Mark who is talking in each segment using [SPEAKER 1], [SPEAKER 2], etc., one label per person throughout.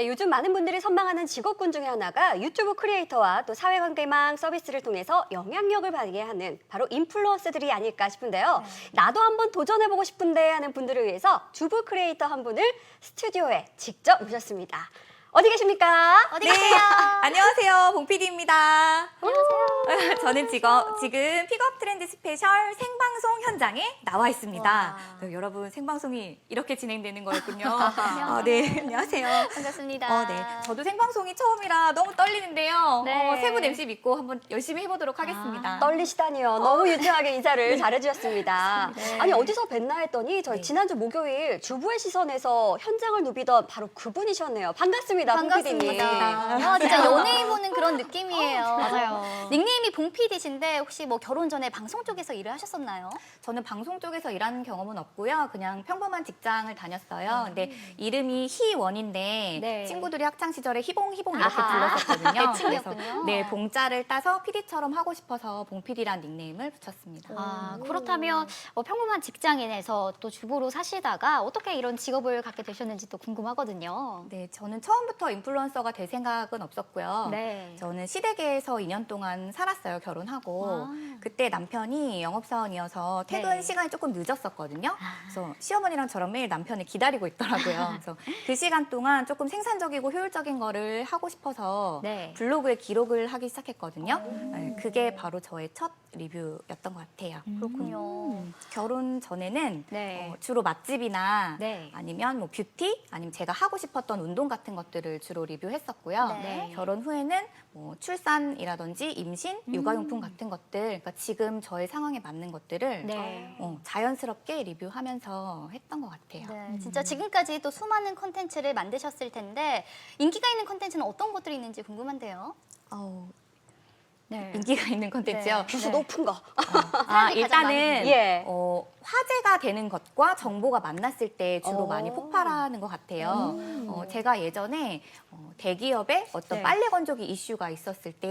[SPEAKER 1] 네, 요즘 많은 분들이 선망하는 직업군 중에 하나가 유튜브 크리에이터와 또 사회관계망 서비스를 통해서 영향력을 발휘하는 바로 인플루언서들이 아닐까 싶은데요. 나도 한번 도전해보고 싶은데 하는 분들을 위해서 주부 크리에이터 한 분을 스튜디오에 직접 모셨습니다. 어디 계십니까?
[SPEAKER 2] 어디
[SPEAKER 3] 네,
[SPEAKER 2] 계세요?
[SPEAKER 3] 안녕하세요. 봉PD입니다. 안녕하세요. 저는 지금, 지금 픽업 트렌드 스페셜 생방송 현장에 나와 있습니다.
[SPEAKER 2] 와.
[SPEAKER 3] 네, 여러분, 생방송이 이렇게 진행되는 거였군요. 아, 네, 안녕하세요.
[SPEAKER 2] 반갑습니다.
[SPEAKER 3] 어, 네. 저도 생방송이 처음이라 너무 떨리는데요.
[SPEAKER 2] 네.
[SPEAKER 3] 어, 세분 MC 믿고 한번 열심히 해보도록 하겠습니다.
[SPEAKER 1] 떨리시다니요. 너무 유쾌하게 인사를 잘해주셨습니다.
[SPEAKER 2] 네.
[SPEAKER 1] 아니 어디서 뵀나 했더니 저희
[SPEAKER 3] 네.
[SPEAKER 1] 지난주 목요일 주부의 시선에서 현장을 누비던 바로 그분이셨네요. 반갑습니다, 봉PD님.
[SPEAKER 2] 반갑습니다. 아, 진짜 연예인 보는 그런 느낌이에요.
[SPEAKER 1] 맞아요.
[SPEAKER 2] 닉네임이 봉PD신데 혹시 뭐 결혼 전에 방송 쪽에서 일을 하셨었나요?
[SPEAKER 3] 저는 방송 쪽에서 일하는 경험은 없고요. 그냥 평범한 직장을 다녔어요. 근데 이름이 희원인데
[SPEAKER 2] 네.
[SPEAKER 3] 친구들이 학창 시절에 희봉 희봉 이렇게
[SPEAKER 2] 아하.
[SPEAKER 3] 불렀었거든요.
[SPEAKER 2] 애칭이었군요.
[SPEAKER 3] 네, 봉자를 따서 PD처럼 하고 싶어서 봉PD란 닉네임을 붙였습니다.
[SPEAKER 2] 아, 그렇다면 어, 평범한 직장인에서 또 주부로 사시다가 어떻게 이런 직업을 갖게 되셨는지 또 궁금하거든요.
[SPEAKER 3] 네, 저는 처음부터 인플루언서가 될 생각은 없었고요.
[SPEAKER 2] 네.
[SPEAKER 3] 저는 시댁에서 2년 동안 살았어요, 결혼하고.
[SPEAKER 2] 아.
[SPEAKER 3] 그때 남편이 영업사원이어서 퇴근
[SPEAKER 2] 네.
[SPEAKER 3] 시간이 조금 늦었었거든요.
[SPEAKER 2] 아.
[SPEAKER 3] 그래서 시어머니랑 저랑 매일 남편을 기다리고 있더라고요. 그래서 그 시간 동안 조금 생산적이고 효율적인 거를 하고 싶어서
[SPEAKER 2] 네.
[SPEAKER 3] 블로그에 기록을 하기 시작했거든요. 네, 그게 바로 저의 첫 리뷰였던 것 같아요.
[SPEAKER 2] 그렇군요.
[SPEAKER 3] 결혼 전에는
[SPEAKER 2] 네.
[SPEAKER 3] 어, 주로 맛집이나
[SPEAKER 2] 네.
[SPEAKER 3] 아니면 뭐 뷰티 아니면 제가 하고 싶었던 운동 같은 것들 을 주로 리뷰했었고요.
[SPEAKER 2] 네.
[SPEAKER 3] 결혼 후에는 뭐 출산이라든지 임신,
[SPEAKER 2] 음.
[SPEAKER 3] 육아용품 같은 것들, 그러니까 지금 저의 상황에 맞는 것들을
[SPEAKER 2] 네.
[SPEAKER 3] 어, 자연스럽게 리뷰하면서 했던 것 같아요.
[SPEAKER 2] 네, 진짜 지금까지 또 수많은 콘텐츠를 만드셨을 텐데 인기가 있는 콘텐츠는 어떤 것들이 있는지 궁금한데요.
[SPEAKER 3] 어우,
[SPEAKER 2] 네.
[SPEAKER 3] 인기가 있는 콘텐츠요.
[SPEAKER 2] 네.
[SPEAKER 1] 주수 높은 거.
[SPEAKER 3] 아, 일단은
[SPEAKER 1] 예.
[SPEAKER 3] 어, 화제가 되는 것과 정보가 만났을 때 주로
[SPEAKER 1] 어.
[SPEAKER 3] 많이 폭발하는 것 같아요. 어, 제가 예전에 어, 대기업에 어떤
[SPEAKER 2] 네.
[SPEAKER 3] 빨래 건조기 이슈가 있었을 때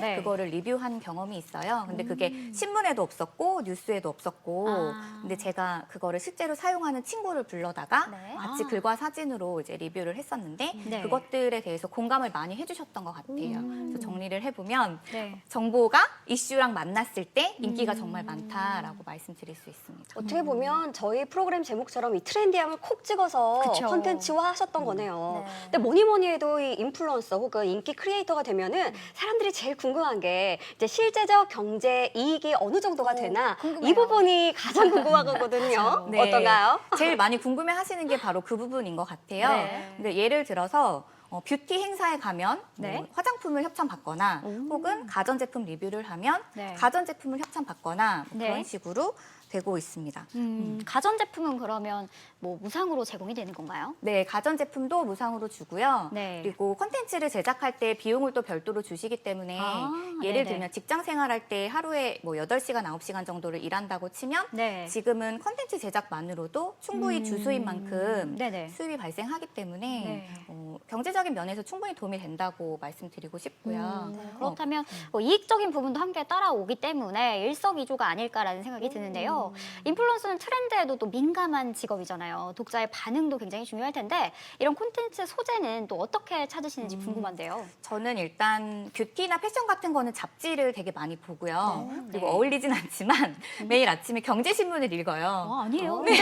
[SPEAKER 2] 네.
[SPEAKER 3] 그거를 리뷰한 경험이 있어요. 근데 그게 신문에도 없었고 뉴스에도 없었고
[SPEAKER 2] 아.
[SPEAKER 3] 근데 제가 그거를 실제로 사용하는 친구를 불러다가
[SPEAKER 2] 네.
[SPEAKER 3] 같이
[SPEAKER 2] 아.
[SPEAKER 3] 글과 사진으로 이제 리뷰를 했었는데
[SPEAKER 2] 네.
[SPEAKER 3] 그것들에 대해서 공감을 많이 해주셨던 것 같아요.
[SPEAKER 2] 음.
[SPEAKER 3] 그래서 정리를 해보면
[SPEAKER 2] 네.
[SPEAKER 3] 정보가 이슈랑 만났을 때 인기가
[SPEAKER 2] 음.
[SPEAKER 3] 정말 많다라고 말씀드릴 수 있습니다.
[SPEAKER 1] 어떻게 보면 저희 프로그램 제목처럼 이 트렌디함을 콕 찍어서
[SPEAKER 2] 그쵸.
[SPEAKER 1] 콘텐츠화 하셨던 거네요.
[SPEAKER 2] 네.
[SPEAKER 1] 근데 뭐니 뭐니 해도 이 인플루언서 혹은 인기 크리에이터가 되면은 사람들이 제일 궁금한 게 이제 실제적 경제 이익이 어느 정도가
[SPEAKER 2] 오,
[SPEAKER 1] 되나
[SPEAKER 2] 궁금해요.
[SPEAKER 1] 이 부분이 가장 궁금하거든요.
[SPEAKER 3] 네.
[SPEAKER 1] 어떤가요?
[SPEAKER 3] 제일 많이 궁금해 하시는 게 바로 그 부분인 것 같아요.
[SPEAKER 2] 네.
[SPEAKER 3] 근데 예를 들어서 어, 뷰티 행사에 가면 뭐
[SPEAKER 2] 네.
[SPEAKER 3] 화장품을 협찬받거나 혹은 가전제품 리뷰를 하면
[SPEAKER 2] 네.
[SPEAKER 3] 가전제품을 협찬받거나 뭐
[SPEAKER 2] 네.
[SPEAKER 3] 그런 식으로 되고 있습니다.
[SPEAKER 2] 음, 가전 제품은 그러면 뭐 무상으로 제공이 되는 건가요?
[SPEAKER 3] 네, 가전 제품도 무상으로 주고요.
[SPEAKER 2] 네.
[SPEAKER 3] 그리고 콘텐츠를 제작할 때 비용을 또 별도로 주시기 때문에
[SPEAKER 2] 아,
[SPEAKER 3] 예를
[SPEAKER 2] 네네.
[SPEAKER 3] 들면 직장 생활할 때 하루에 뭐 8시간, 9시간 정도를 일한다고 치면
[SPEAKER 2] 네.
[SPEAKER 3] 지금은 콘텐츠 제작만으로도 충분히
[SPEAKER 2] 음.
[SPEAKER 3] 주수인 만큼
[SPEAKER 2] 네네.
[SPEAKER 3] 수입이 발생하기 때문에
[SPEAKER 2] 네.
[SPEAKER 3] 어, 경제적인 면에서 충분히 도움이 된다고 말씀드리고 싶고요.
[SPEAKER 2] 네,
[SPEAKER 3] 어,
[SPEAKER 2] 그렇다면 뭐 이익적인 부분도 함께 따라오기 때문에 일석이조가 아닐까라는 생각이 드는데요. 인플루언서는 트렌드에도 또 민감한 직업이잖아요. 독자의 반응도 굉장히 중요할 텐데 이런 콘텐츠 소재는 또 어떻게 찾으시는지 궁금한데요.
[SPEAKER 3] 저는 일단 뷰티나 패션 같은 거는 잡지를 되게 많이 보고요.
[SPEAKER 2] 네.
[SPEAKER 3] 그리고
[SPEAKER 2] 네.
[SPEAKER 3] 어울리진 않지만 매일 아침에 경제신문을 읽어요.
[SPEAKER 2] 아, 아니에요?
[SPEAKER 1] 네.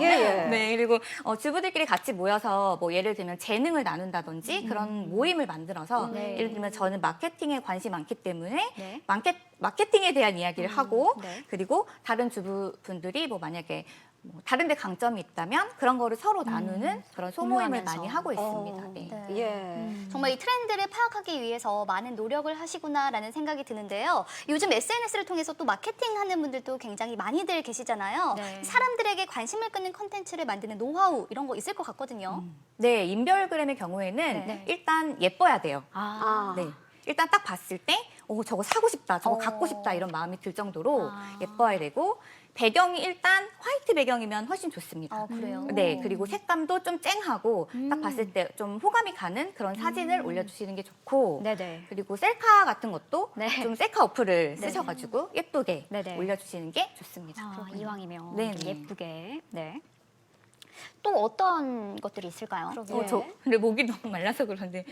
[SPEAKER 1] 예, 예.
[SPEAKER 3] 네, 그리고 어, 주부들끼리 같이 모여서 뭐 예를 들면 재능을 나눈다든지 그런 모임을 만들어서
[SPEAKER 2] 음. 네.
[SPEAKER 3] 예를 들면 저는 마케팅에 관심이 많기 때문에
[SPEAKER 2] 네.
[SPEAKER 3] 마케, 마케팅에 대한 이야기를 하고
[SPEAKER 2] 네.
[SPEAKER 3] 그리고 다른 주부 분들이 뭐 만약에 뭐 다른 데 강점이 있다면 그런 거를 서로 나누는 그런 소모임을
[SPEAKER 2] 음. 공유하면서.
[SPEAKER 3] 많이 하고 있습니다.
[SPEAKER 1] 어,
[SPEAKER 3] 네.
[SPEAKER 2] 네.
[SPEAKER 1] 예.
[SPEAKER 2] 정말 이 트렌드를 파악하기 위해서 많은 노력을 하시구나라는 생각이 드는데요. 요즘 SNS를 통해서 또 마케팅하는 분들도 굉장히 많이들 계시잖아요.
[SPEAKER 3] 네.
[SPEAKER 2] 사람들에게 관심을 끄는 컨텐츠를 만드는 노하우 이런 거 있을 것 같거든요.
[SPEAKER 3] 네, 인별그램의 경우에는
[SPEAKER 2] 네.
[SPEAKER 3] 일단 예뻐야 돼요.
[SPEAKER 1] 아.
[SPEAKER 3] 네. 일단 딱 봤을 때, 오, 저거 사고 싶다, 저거
[SPEAKER 2] 어.
[SPEAKER 3] 갖고 싶다, 이런 마음이 들 정도로
[SPEAKER 2] 아.
[SPEAKER 3] 예뻐야 되고, 배경이 일단 화이트 배경이면 훨씬 좋습니다.
[SPEAKER 2] 아, 그래요?
[SPEAKER 3] 네, 그리고 색감도 좀 쨍하고,
[SPEAKER 2] 음.
[SPEAKER 3] 딱 봤을 때 좀 호감이 가는 그런 사진을 올려주시는 게 좋고,
[SPEAKER 2] 네네.
[SPEAKER 3] 그리고 셀카 같은 것도
[SPEAKER 2] 네.
[SPEAKER 3] 좀 셀카 어플을
[SPEAKER 2] 네.
[SPEAKER 3] 쓰셔가지고 예쁘게
[SPEAKER 2] 네네.
[SPEAKER 3] 올려주시는 게 좋습니다.
[SPEAKER 2] 아, 이왕이면
[SPEAKER 3] 네,
[SPEAKER 2] 좀
[SPEAKER 3] 네.
[SPEAKER 2] 예쁘게. 네. 또 어떤 것들이 있을까요?
[SPEAKER 3] 어, 저 근데 목이 너무 말라서 그런데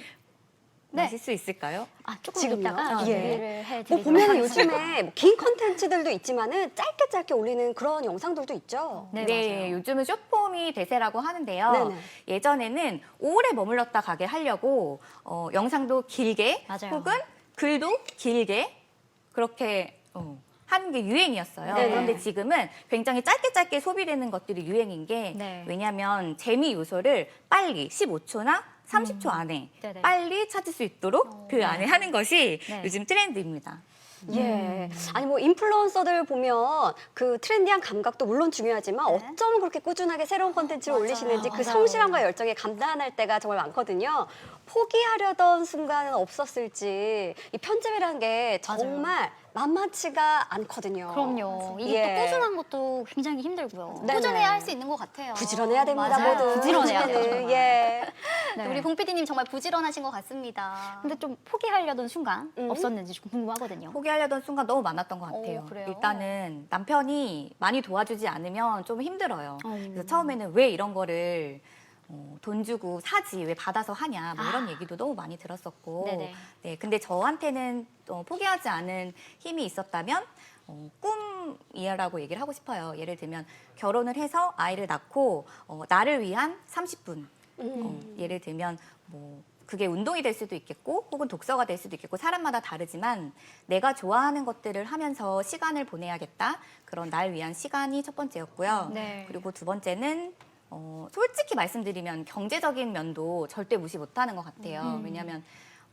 [SPEAKER 2] 네.
[SPEAKER 3] 마실 수 있을까요?
[SPEAKER 2] 아, 조금
[SPEAKER 1] 지금요?
[SPEAKER 2] 이따가
[SPEAKER 1] 예.
[SPEAKER 2] 준비를
[SPEAKER 1] 뭐
[SPEAKER 2] 해드리도록
[SPEAKER 1] 보면
[SPEAKER 2] 하겠습니다.
[SPEAKER 1] 요즘에 뭐긴 컨텐츠들도 있지만은 짧게 짧게 올리는 그런 영상들도 있죠.
[SPEAKER 2] 네,
[SPEAKER 3] 네,
[SPEAKER 2] 맞아요.
[SPEAKER 3] 요즘은 숏폼이 대세라고 하는데요.
[SPEAKER 1] 네네.
[SPEAKER 3] 예전에는 오래 머물렀다 가게 하려고 어, 영상도 길게
[SPEAKER 2] 맞아요.
[SPEAKER 3] 혹은 글도 길게 그렇게 어, 하는 게 유행이었어요.
[SPEAKER 1] 네네.
[SPEAKER 3] 그런데 지금은 굉장히 짧게 짧게 소비되는 것들이 유행인 게
[SPEAKER 2] 네.
[SPEAKER 3] 왜냐하면 재미 요소를 빨리 15초나 30초 안에
[SPEAKER 2] 음. 네네.
[SPEAKER 3] 빨리 찾을 수 있도록 그 안에 하는 것이
[SPEAKER 2] 네.
[SPEAKER 3] 요즘 트렌드입니다.
[SPEAKER 1] 예. 아니 뭐 인플루언서들 보면 그 트렌디한 감각도 물론 중요하지만
[SPEAKER 2] 네.
[SPEAKER 1] 어쩜 그렇게 꾸준하게 새로운 컨텐츠를
[SPEAKER 2] 맞아요.
[SPEAKER 1] 올리시는지 그
[SPEAKER 2] 맞아요.
[SPEAKER 1] 성실함과 열정에 감탄할 때가 정말 많거든요. 포기하려던 순간은 없었을지 이 편집이라는 게. 정말 만만치가 않거든요.
[SPEAKER 2] 그럼요. 이게
[SPEAKER 1] 예.
[SPEAKER 2] 또 꾸준한 것도 굉장히 힘들고요.
[SPEAKER 1] 네네.
[SPEAKER 4] 꾸준해야 할 수 있는 것 같아요.
[SPEAKER 1] 부지런해야 됩니다,
[SPEAKER 2] 맞아요.
[SPEAKER 1] 모두.
[SPEAKER 2] 부지런해야 돼요. 정말.
[SPEAKER 1] 예.
[SPEAKER 2] 네.
[SPEAKER 4] 우리 봉 PD님 정말 부지런하신 것 같습니다.
[SPEAKER 2] 근데 좀 포기하려던 순간
[SPEAKER 1] 음.
[SPEAKER 2] 없었는지 좀 궁금하거든요.
[SPEAKER 3] 포기하려던 순간 너무 많았던 것
[SPEAKER 4] 오,
[SPEAKER 3] 같아요.
[SPEAKER 4] 그래요?
[SPEAKER 3] 일단은 남편이 많이 도와주지 않으면 좀 힘들어요.
[SPEAKER 2] 어.
[SPEAKER 3] 그래서 처음에는 왜 이런 거를 어, 돈 주고 사지 왜 받아서 하냐 뭐 이런 얘기도 너무 많이 들었었고
[SPEAKER 2] 네네.
[SPEAKER 3] 네 근데 저한테는 어, 포기하지 않은 힘이 있었다면 어, 꿈이라고 얘기를 하고 싶어요 예를 들면 결혼을 해서 아이를 낳고 어, 나를 위한 30분
[SPEAKER 1] 음.
[SPEAKER 3] 어, 예를 들면 뭐 그게 운동이 될 수도 있겠고 혹은 독서가 될 수도 있겠고 사람마다 다르지만 내가 좋아하는 것들을 하면서 시간을 보내야겠다 그런 날 위한 시간이 첫 번째였고요.
[SPEAKER 2] 네.
[SPEAKER 3] 그리고 두 번째는 어, 솔직히 말씀드리면 경제적인 면도 절대 무시 못하는 것 같아요.
[SPEAKER 2] 음.
[SPEAKER 3] 왜냐하면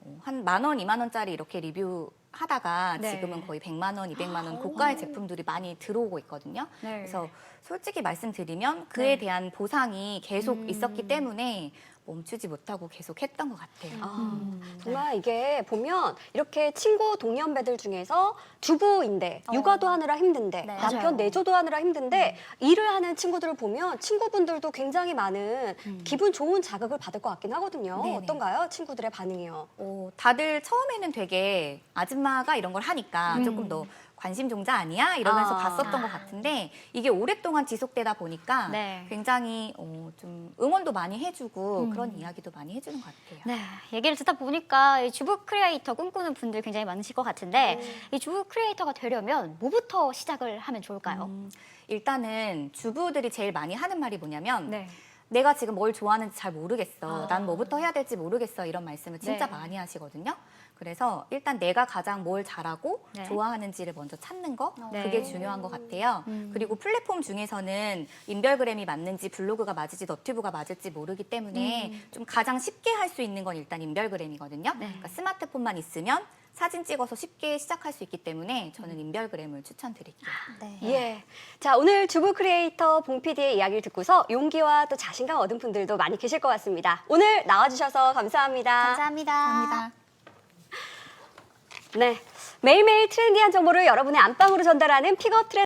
[SPEAKER 3] 어, 한만 원, 이만 원짜리 이렇게 리뷰 하다가
[SPEAKER 2] 네.
[SPEAKER 3] 지금은 거의 100만 원, 200만 원 고가의 제품들이 많이 들어오고 있거든요.
[SPEAKER 2] 네.
[SPEAKER 3] 그래서 솔직히 말씀드리면 그에
[SPEAKER 2] 네.
[SPEAKER 3] 대한 보상이 계속
[SPEAKER 2] 음.
[SPEAKER 3] 있었기 때문에 멈추지 못하고 계속 했던 것 같아요.
[SPEAKER 1] 아,
[SPEAKER 2] 음,
[SPEAKER 1] 정말 이게 보면 이렇게 친구 동년배들 중에서 주부인데
[SPEAKER 4] 어.
[SPEAKER 1] 육아도 하느라 힘든데
[SPEAKER 4] 네.
[SPEAKER 1] 남편
[SPEAKER 2] 맞아요.
[SPEAKER 1] 내조도 하느라 힘든데 일을 하는 친구들을 보면 친구분들도 굉장히 많은
[SPEAKER 2] 음.
[SPEAKER 1] 기분 좋은 자극을 받을 것 같긴 하거든요.
[SPEAKER 3] 네네.
[SPEAKER 1] 어떤가요? 친구들의 반응이요.
[SPEAKER 3] 어, 다들 처음에는 되게 아줌마가 이런 걸 하니까
[SPEAKER 2] 음.
[SPEAKER 3] 조금 더 관심 종자 아니야? 이러면서
[SPEAKER 1] 아.
[SPEAKER 3] 봤었던 것 같은데 이게 오랫동안 지속되다 보니까
[SPEAKER 2] 네.
[SPEAKER 3] 굉장히 어, 좀 응원도 많이 해주고
[SPEAKER 2] 음.
[SPEAKER 3] 그런 이야기도 많이 해주는 것 같아요.
[SPEAKER 2] 네, 얘기를 듣다 보니까 이 주부 크리에이터 꿈꾸는 분들 굉장히 많으실 것 같은데 이 주부 크리에이터가 되려면 뭐부터 시작을 하면 좋을까요?
[SPEAKER 3] 음, 일단은 주부들이 제일 많이 하는 말이 뭐냐면
[SPEAKER 2] 네.
[SPEAKER 3] 내가 지금 뭘 좋아하는지 잘 모르겠어.
[SPEAKER 2] 아.
[SPEAKER 3] 난 뭐부터 해야 될지 모르겠어. 이런 말씀을 진짜
[SPEAKER 2] 네.
[SPEAKER 3] 많이 하시거든요. 그래서 일단 내가 가장 뭘 잘하고
[SPEAKER 2] 네.
[SPEAKER 3] 좋아하는지를 먼저 찾는 거
[SPEAKER 2] 네.
[SPEAKER 3] 그게 중요한 것 같아요.
[SPEAKER 2] 음.
[SPEAKER 3] 그리고 플랫폼 중에서는 인별그램이 맞는지 블로그가 맞을지 너튜브가 맞을지 모르기 때문에 좀 가장 쉽게 할 수 있는 건 일단 인별그램이거든요.
[SPEAKER 2] 음. 네.
[SPEAKER 3] 그러니까 스마트폰만 있으면 사진 찍어서 쉽게 시작할 수 있기 때문에 저는 인별그램을 추천드릴게요.
[SPEAKER 4] 네.
[SPEAKER 1] 예. 자, 오늘 주부 크리에이터 봉 PD의 이야기를 듣고서 용기와 또 자신감 얻은 분들도 많이 계실 것 같습니다. 오늘 나와주셔서 감사합니다.
[SPEAKER 4] 감사합니다.
[SPEAKER 3] 감사합니다.
[SPEAKER 1] 네. 매일매일 트렌디한 정보를 여러분의 안방으로 전달하는 픽업 트렌드